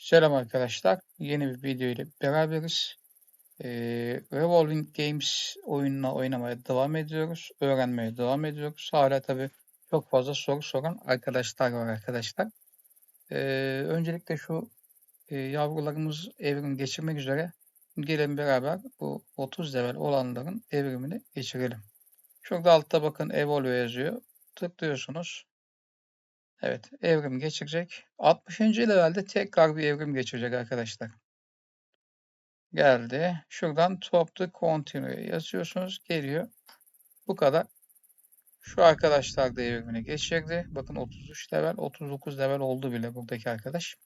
Selam arkadaşlar. Yeni bir video ile beraberiz. Ee, Revolving Games oyununa oynamaya devam ediyoruz. Öğrenmeye devam ediyoruz. Hala tabii çok fazla soru soran arkadaşlar var arkadaşlar. Ee, öncelikle şu e, yavrularımız evrim geçirmek üzere. Gelin beraber bu 30 level olanların evrimini geçirelim. Şurada altta bakın Evolve yazıyor. Tıklıyorsunuz. Evet, evrim geçirecek. 60. levelde tekrar bir evrim geçirecek arkadaşlar. Geldi. Şuradan top to continue yazıyorsunuz. Geliyor. Bu kadar. Şu arkadaşlar da evrimini geçirdi. Bakın 33 level, 39 level oldu bile buradaki arkadaş.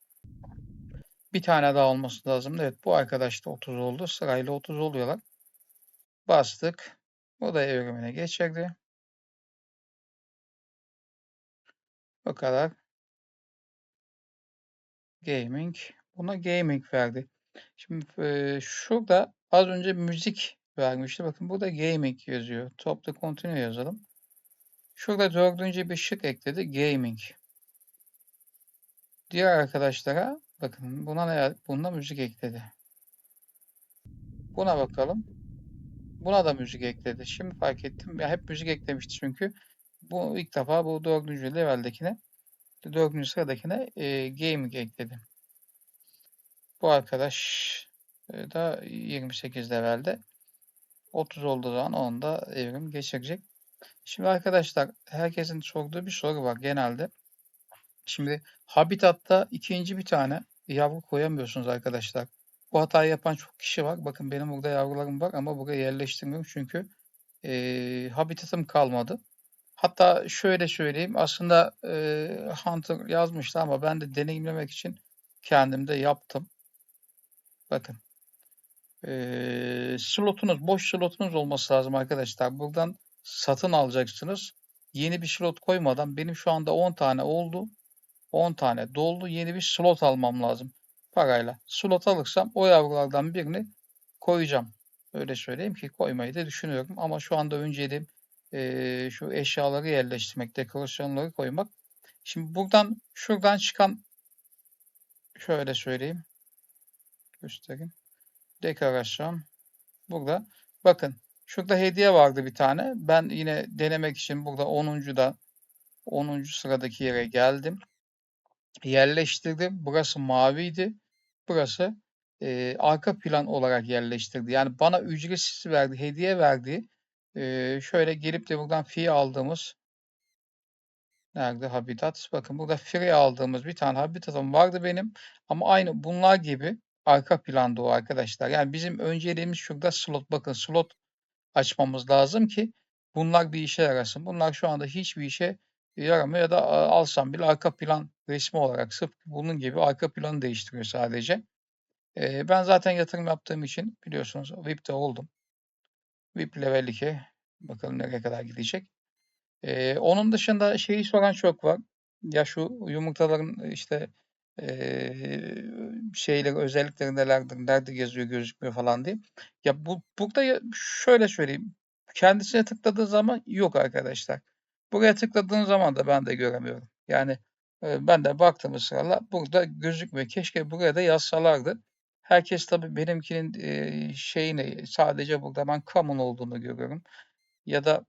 Bir tane daha olması lazım. Evet bu arkadaş da 30 oldu. Sırayla 30 oluyorlar. Bastık. Bu da evrimine geçirdi. Bu kadar. Gaming. Buna gaming verdi. Şimdi e, şurada az önce müzik vermişti. Bakın burada gaming yazıyor. Topla continue yazalım. Şurada dördüncü bir şık ekledi. Gaming. Diğer arkadaşlara bakın buna ne buna müzik ekledi. Buna bakalım. Buna da müzik ekledi. Şimdi fark ettim. Ya hep müzik eklemişti çünkü. Bu ilk defa bu dördüncü leveldekine dördüncü sıradakine e, gaming ekledi. Bu arkadaş e, da 28 levelde. 30 olduğu zaman onda evrim geçirecek. Şimdi arkadaşlar herkesin sorduğu bir soru var genelde. Şimdi Habitat'ta ikinci bir tane yavru koyamıyorsunuz arkadaşlar. Bu hatayı yapan çok kişi var. Bakın benim burada yavrularım var ama buraya yerleştirmiyorum çünkü e, habitatım kalmadı. Hatta şöyle söyleyeyim aslında e, Hunter yazmıştı ama ben de deneyimlemek için kendim de yaptım. Bakın. Ee, slotunuz, boş slotunuz olması lazım arkadaşlar. Buradan satın alacaksınız. Yeni bir slot koymadan benim şu anda 10 tane oldu. 10 tane doldu. Yeni bir slot almam lazım parayla. Slot alırsam o yavrulardan birini koyacağım. Öyle söyleyeyim ki koymayı da düşünüyorum. Ama şu anda önceliğim e, şu eşyaları yerleştirmek, dekorasyonları koymak. Şimdi buradan şuradan çıkan şöyle söyleyeyim göstereyim. Dekorasyon. Burada. Bakın. Şurada hediye vardı bir tane. Ben yine denemek için burada 10.da 10. sıradaki yere geldim. Yerleştirdim. Burası maviydi. Burası e, arka plan olarak yerleştirdi. Yani bana ücretsiz verdi, hediye verdi. E, şöyle gelip de buradan fee aldığımız Nerede Habitat? Bakın burada free aldığımız bir tane Habitat'ım vardı benim. Ama aynı bunlar gibi arka planda o arkadaşlar. Yani bizim önceliğimiz şurada slot. Bakın slot açmamız lazım ki bunlar bir işe yarasın. Bunlar şu anda hiçbir işe yaramıyor ya da alsam bile arka plan resmi olarak sırf bunun gibi arka planı değiştiriyor sadece. Ben zaten yatırım yaptığım için biliyorsunuz VIP'te oldum. VIP level 2. Bakalım nereye kadar gidecek. Ee, onun dışında şeyi soran çok var. Ya şu yumurtaların işte eee şeyleri, özellikleri nelerdir, nerede geziyor, gözükmüyor falan diye. Ya bu burada şöyle söyleyeyim. Kendisine tıkladığı zaman yok arkadaşlar. Buraya tıkladığın zaman da ben de göremiyorum. Yani e, ben de baktığım sırada burada gözükmüyor. Keşke buraya da yazsalardı. Herkes tabii benimkinin e, şeyini sadece burada ben common olduğunu görüyorum. Ya da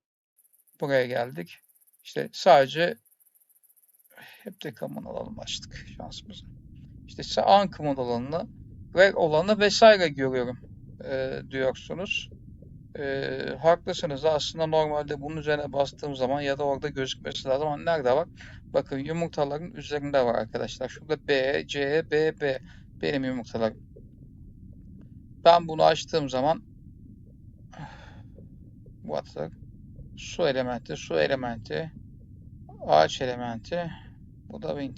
buraya geldik. İşte sadece hep de common alalım açtık şansımızı. İşte uncommon olanını rare olanı vesaire görüyorum e, diyorsunuz. E, haklısınız aslında normalde bunun üzerine bastığım zaman ya da orada gözükmesi lazım ama nerede var? Bakın yumurtaların üzerinde var arkadaşlar. Şurada B, C, B, B benim yumurtalarım. Ben bunu açtığım zaman water su elementi, su elementi, ağaç elementi, bu da. Wind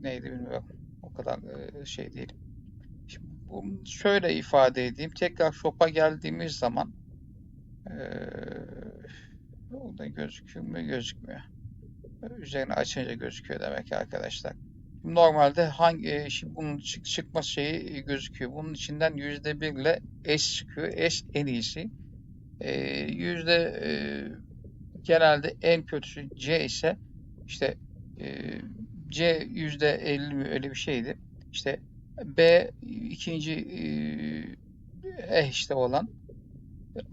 neydi bilmiyorum. O kadar şey değil. Şimdi bunu şöyle ifade edeyim. Tekrar shop'a geldiğimiz zaman ee, orada gözüküyor mu? Gözükmüyor. Üzerine açınca gözüküyor demek arkadaşlar. Normalde hangi şimdi bunun çık çıkma şeyi gözüküyor. Bunun içinden yüzde bir ile S çıkıyor. S en iyisi. Yüzde e, genelde en kötüsü C ise işte e, C yüzde elli mi öyle bir şeydi. işte B ikinci e, e işte olan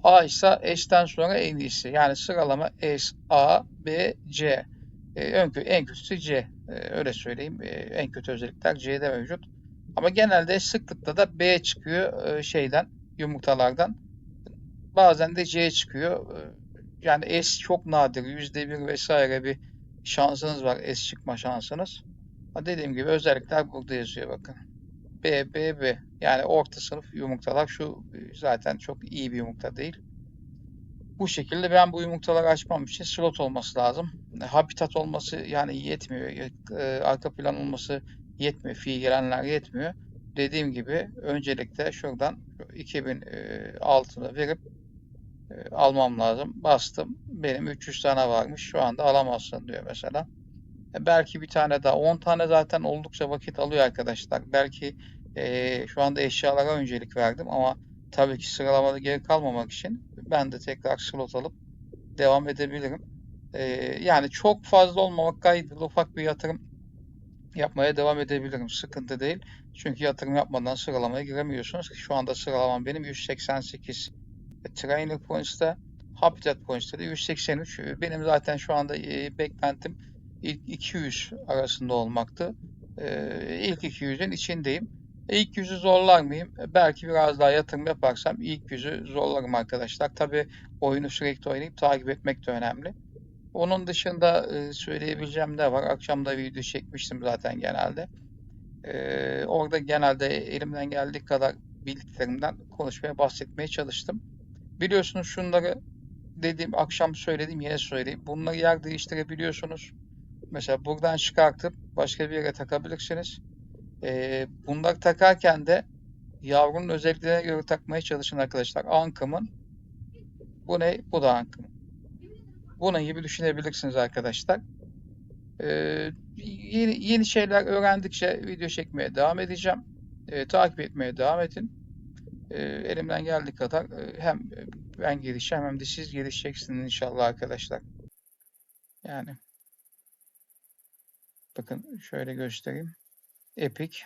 A ise S'ten sonra en iyisi. Yani sıralama S, A, B, C. E, en kötüsü C. E, öyle söyleyeyim. E, en kötü özellikler C'de mevcut. Ama genelde sıklıkla da B çıkıyor e, şeyden, yumurtalardan. Bazen de C çıkıyor. E, yani S çok nadir. %1 vesaire bir şansınız var. S çıkma şansınız. Ama dediğim gibi özellikler burada yazıyor bakın. B, B, B. Yani orta sınıf yumurtalar. Şu e, zaten çok iyi bir yumurta değil. Bu şekilde ben bu yumurtaları açmam için slot olması lazım. E, Habitat olması yani yetmiyor. E, arka plan olması yetmiyor. Fiilgelenler yetmiyor. Dediğim gibi öncelikle şuradan 2000 e, altını verip e, almam lazım. Bastım. Benim 300 tane varmış. Şu anda alamazsın diyor mesela. E, belki bir tane daha. 10 tane zaten oldukça vakit alıyor arkadaşlar. Belki e, şu anda eşyalara öncelik verdim ama tabii ki sıralamada geri kalmamak için ben de tekrar slot alıp devam edebilirim. E, yani çok fazla olmamak kaydıyla ufak bir yatırım yapmaya devam edebilirim. Sıkıntı değil. Çünkü yatırım yapmadan sıralamaya giremiyorsunuz. Şu anda sıralamam benim 188 Trainer Points'ta Habitat Points'ta da 183. Benim zaten şu anda e, beklentim ilk 200 arasında olmaktı. E, ilk 200'ün içindeyim. E, ilk yüzü zorlar mıyım? E, belki biraz daha yatırım yaparsam ilk yüzü zorlarım arkadaşlar. Tabi oyunu sürekli oynayıp takip etmek de önemli. Onun dışında e, söyleyebileceğim ne var? Akşam da video çekmiştim zaten genelde. Orada genelde elimden geldiği kadar bildiklerimden konuşmaya, bahsetmeye çalıştım. Biliyorsunuz şunları dediğim akşam söyledim yine söyleyeyim. Bunları yer değiştirebiliyorsunuz. Mesela buradan çıkartıp başka bir yere takabilirsiniz. Ee, bunları takarken de yavrunun özelliklerine göre takmaya çalışın arkadaşlar. Ankımın bu ne? Bu da ankımın. Bunun gibi düşünebilirsiniz arkadaşlar. Ee, yeni, yeni şeyler öğrendikçe video çekmeye devam edeceğim. Ee, takip etmeye devam edin. Ee, elimden geldiği kadar e, hem ben gelişeceğim hem de siz gelişeceksiniz inşallah arkadaşlar. Yani bakın şöyle göstereyim. Epic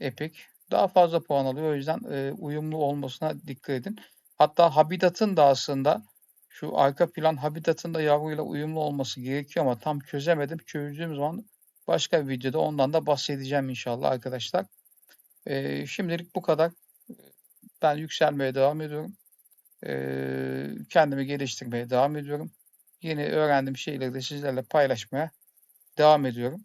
Epic daha fazla puan alıyor. O yüzden e, uyumlu olmasına dikkat edin. Hatta Habitat'ın da aslında şu arka plan Habitat'ın da yavruyla uyumlu olması gerekiyor ama tam çözemedim. Çözdüğüm zaman başka bir videoda ondan da bahsedeceğim inşallah arkadaşlar. E, şimdilik bu kadar. Ben yükselmeye devam ediyorum. E, kendimi geliştirmeye devam ediyorum. Yeni öğrendiğim şeyleri de sizlerle paylaşmaya devam ediyorum.